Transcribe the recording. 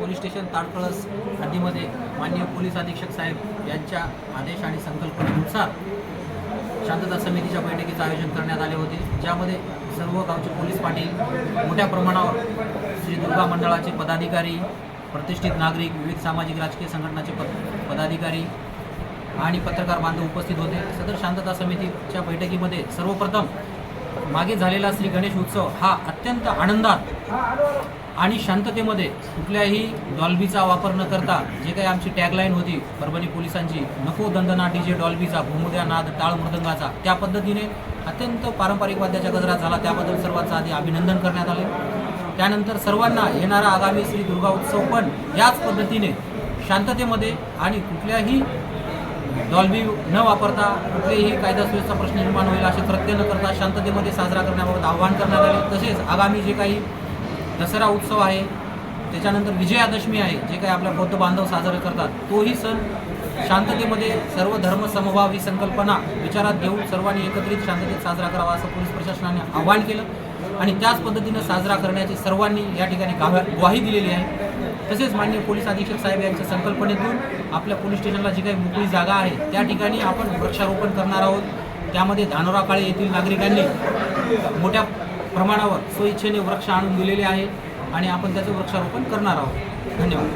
Police station Tadkalas हद्दीमध्ये माननीय police अधीक्षक साहेब यांच्या आदेश आणि संकल्पनेनुसार शांतता समितीच्या बैठकीचं आयोजन करण्यात आले होते ज्यामध्ये सर्व गावचे पोलीस पाटील मोठ्या प्रमाणावर श्री दुर्गा मंडळाचे पदाधिकारी प्रतिष्ठित नागरिक विविध सामाजिक राजकीय संघटनाचे पद पदाधिकारी आणि पत्रकार बांधव उपस्थित होते. सदर शांतता समितीच्या बैठकीमध्ये सर्वप्रथम मागे झालेला श्री गणेश उत्सव हा अत्यंत आनंदात आणि शांततेमध्ये कुठल्याही डॉल्बीचा वापर न करता जे काही आमची टॅगलाईन होती परभणी पोलिसांची नको दंदना डी जे डॉल्बीचा भूमुद्या नाद टाळ मृदंगाचा त्या पद्धतीने अत्यंत पारंपरिक वाद्याच्या गजरात झाला. त्याबद्दल सर्वांचं आधी अभिनंदन करण्यात आले. त्यानंतर सर्वांना येणारा आगामी श्री दुर्गा उत्सव पण याच पद्धतीने शांततेमध्ये आणि कुठल्याही डॉल्बी न वापरता कुठलेही कायदा सुव्यवस्था प्रश्न निर्माण होईल असे कृत्य न करता शांततेमध्ये साजरा करण्याबाबत आवाहन करण्यात आले. तसेच आगामी जे काही दसरा उत्सव आहे. त्याच्यानंतर विजयादशमी आहे जे काही आपल्या बौद्ध बांधव साजरे करतात तोही सण शांततेमध्ये सर्व धर्म समभाव ही संकल्पना विचारात घेऊन सर्वांनी एकत्रित शांततेत साजरा करावा असं पोलीस प्रशासनाने आवाहन केलं. आणि त्याच पद्धतीनं साजरा करण्याची सर्वांनी या ठिकाणी गावा ग्वाही दिलेली आहे. तसेच माननीय पोलीस अधीक्षक साहेब यांच्या संकल्पनेतून आपल्या पोलीस स्टेशनला जी काही मोकळी जागा आहे त्या ठिकाणी आपण वृक्षारोपण करणार आहोत. त्यामध्ये धानोरा काळे येथील नागरिकांनी मोठ्या प्रमाणावर स्वइच्छेने वृक्ष आणून दिलेले आहे आणि आपण त्याचं वृक्षारोपण करणार आहोत. धन्यवाद.